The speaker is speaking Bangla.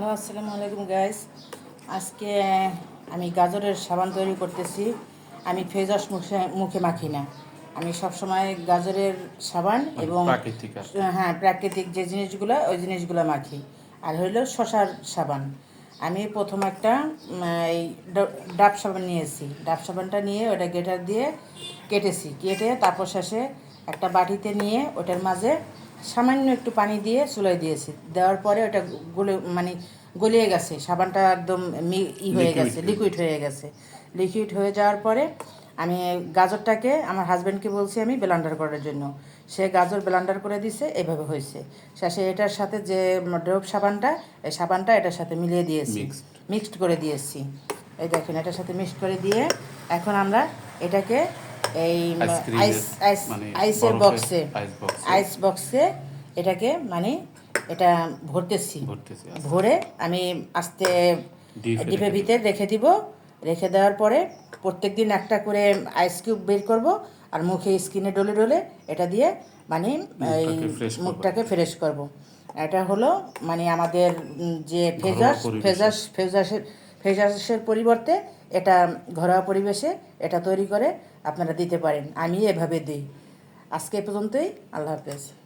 হ্যালো আসসালামু আলাইকুম গাইস আজকে আমি গাজরের সাবান তৈরি করতেছি। আমি ওয়াশ মুখে মুখে মাখি না। আমি সবসময় গাজরের সাবান এবং। হ্যাঁ প্রাকৃতিক যে জিনিসগুলো ওই জিনিসগুলো মাখি। আর হইল শশার সাবান। আমি প্রথম একটা এই ডাব সাবান নিয়েছি। ডাব সাবানটা নিয়ে ওটা গেটার দিয়ে কেটেছি। কেটে তারপর শেষে একটা বাটিতে নিয়ে ওটার মাঝে সামান্য একটু পানি দিয়ে চুলাই দিয়েছি। দেওয়ার পরে ওটা গলে মানে গলিয়ে গেছে। সাবানটা একদম ই হয়ে গেছে লিকুইড হয়ে গেছে। লিকুইড হয়ে যাওয়ার পরে আমি গাজরটাকে আমার হাজব্যান্ডকে বলছি আমি ব্লেন্ডার করার জন্য। সে গাজর ব্লেন্ডার করে দিছে এভাবে হয়েছে। শেষে এটার সাথে যে ডোব সাবানটা এই সাবানটা এটার সাথে মিলিয়ে দিয়েছি। মিক্সড করে দিয়েছি। এই দেখেন এটার সাথে মিক্সড করে দিয়ে এখন আমরা এটাকে এই আইস আইস আইসের বক্সে। আইস বক্সে এটাকে মানে এটা ভরতেছি ভরতেছি, ভরে আমি আস্তে ডিপের ভিতরে রেখে দিব রেখে দেওয়ার পরে প্রত্যেক দিন একটা করে আইস কিউব বের করব আর মুখে স্কিনে ডলে ডলে এটা দিয়ে মানে এই মুখটাকে। ফ্রেশ করব এটা হলো মানে আমাদের যে ফেজাস। ফেজাস ফেজাসের ফেজাসের পরিবর্তে এটা ঘরোয়া পরিবেশে এটা তৈরি করে আপনারা দিতে পারেন। আমি এভাবে দিই। আজকে পর্যন্তই। আল্লাহ হাফেজ।